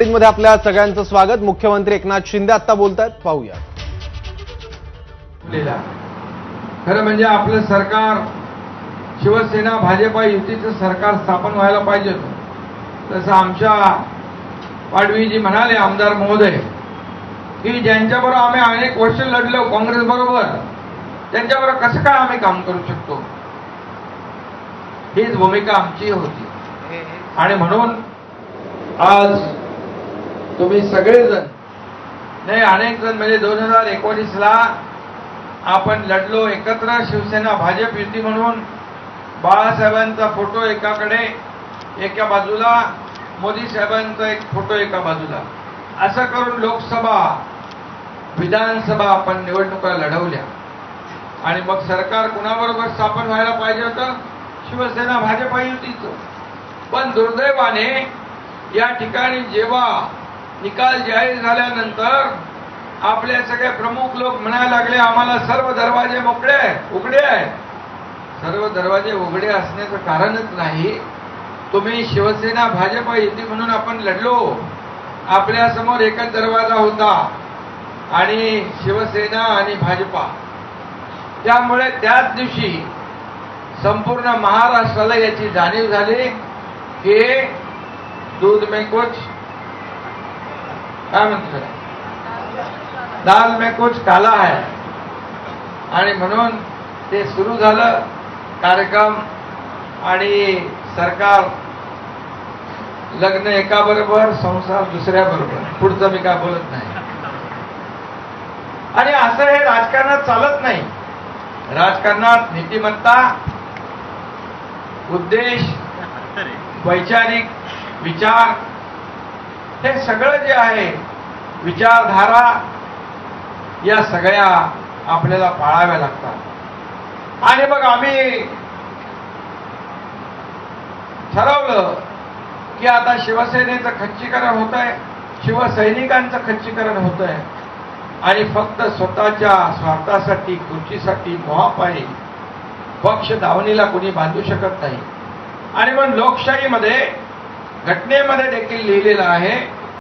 मध्ये आपल्या सगळ्यांचं स्वागत. मुख्यमंत्री एकनाथ शिंदे आता बोलतायत. पाहूया. खरं म्हणजे आपलं सरकार शिवसेना भाजपा युतीचं सरकार स्थापन व्हायला पाहिजे तसं आमच्या पाडवीजी म्हणाले आमदार महोदय की ज्यांच्याबरोबर आम्ही अनेक वर्ष लढलो काँग्रेस बरोबर त्यांच्याबरोबर कसं काय आम्ही काम करू शकतो? हीच भूमिका आमची होती. आणि म्हणून आज तुम्ही सगळेजण. नाही अनेक जण म्हणजे दोन हजार एकोणीसला आपण लढलो एकत्र शिवसेना भाजप युती म्हणून. बाळासाहेबांचा फोटो एकाकडे एका बाजूला. मोदी साहेबांचा एक फोटो एका बाजूला. असं करून लोकसभा विधानसभा आपण निवडणुका लढवल्या. आणि मग सरकार कुणाबरोबर स्थापन व्हायला पाहिजे होतं? शिवसेना भाजप युतीचं. पण दुर्दैवाने या ठिकाणी जेव्हा निकाल जाहीर झाल्यानंतर आपले सगळे प्रमुख लोक म्हणायला लागले आम्हाला सर्व दरवाजे मोकळे उघडे आहे. सर्व दरवाजे उघडे असण्याचं कारणच नाही. तुम्ही शिवसेना भाजप युती म्हणून आपण लढलो. आपल्यासमोर एकच दरवाजा होता आणि शिवसेना आणि भाजपा. त्यामुळे त्याच दिवशी संपूर्ण महाराष्ट्राला याची जाणीव झाली की दूध में कुछ काय म्हणतो दाल में कुछ काला है. आणि म्हणून ते सुरू झालं कार्यक्रम आणि सरकार लग्न एका बरोबर संसार दुसऱ्या बरोबर. पुढचं मी काय बोलत नाही. आणि असं हे राजकारणात चालत नाही. राजकारणात नीतिमत्ता उद्देश वैचारिक विचार हे सगळं जे आहे विचारधारा या सगळ्या आपल्याला पाळाव्या लागतात. आणि मग आम्ही ठरवलं की आता शिवसेनेचं खच्चीकरण होत आहे शिवसैनिकांचं खच्चीकरण होत आहे आणि फक्त स्वतःच्या स्वार्थासाठी खुर्चीसाठी मोहापायी पक्ष दावणीला कोणी बांधू शकत नाही. आणि मग लोकशाहीमध्ये घटनेमध्ये देखील लिहिलेलं आहे.